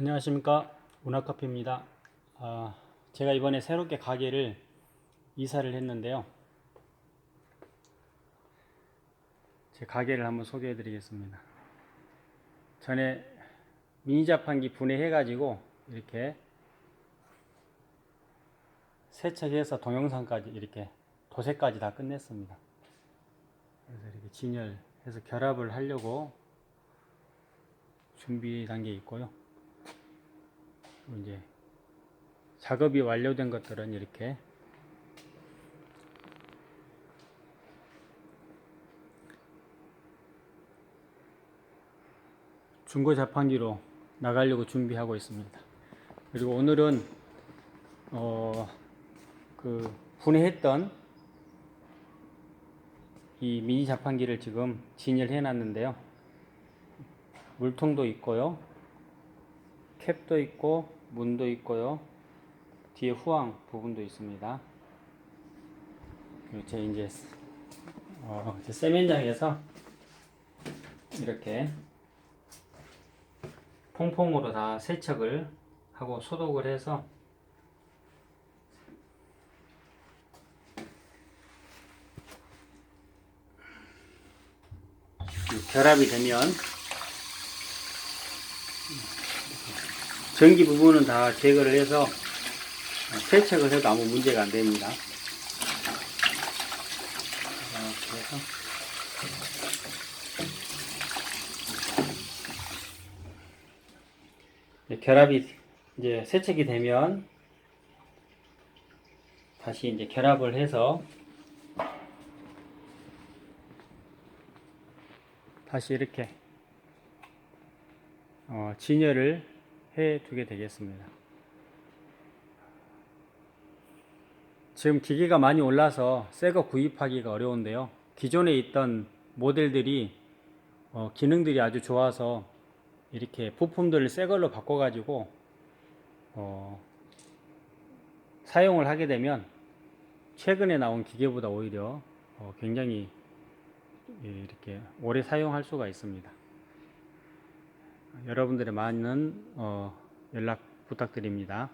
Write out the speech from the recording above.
안녕하십니까 문화카페입니다. 아, 제가 이번에 새롭게 가게를 이사를 했는데요. 제 가게를 한번 소개해 드리겠습니다. 전에 미니 자판기 분해해 가지고 이렇게 세척해서 동영상까지 이렇게 도색까지 다 끝냈습니다. 그래서 이렇게 진열해서 결합을 하려고 준비 단계에 있고요. 그리고 이제 작업이 완료된 것들은 이렇게 중고 자판기로 나가려고 준비하고 있습니다. 그리고 오늘은 어, 그 분해했던 이 미니 자판기를 지금 진열해 놨는데요. 물통도 있고요. 캡도 있고 문도 있고요. 뒤에 후황 부분도 있습니다. 제 이제 어, 제 세면장에서 이렇게 퐁퐁으로 다 세척을 하고 소독을 해서 결합이 되면 전기 부분은 다 제거를 해서 세척을 해도 아무 문제가 안 됩니다. 이제 결합이 이제 세척이 되면 다시 이제 결합을 해서 다시 이렇게 어, 진열을 해 두게 되겠습니다. 지금 기계가 많이 올라서 새 거 구입하기가 어려운데요. 기존에 있던 모델들이 어, 기능들이 아주 좋아서 이렇게 부품들을 새 걸로 바꿔가지고 어, 사용을 하게 되면 최근에 나온 기계보다 오히려 어, 굉장히 예, 이렇게 오래 사용할 수가 있습니다. 여러분들의 많은 어, 연락 부탁드립니다.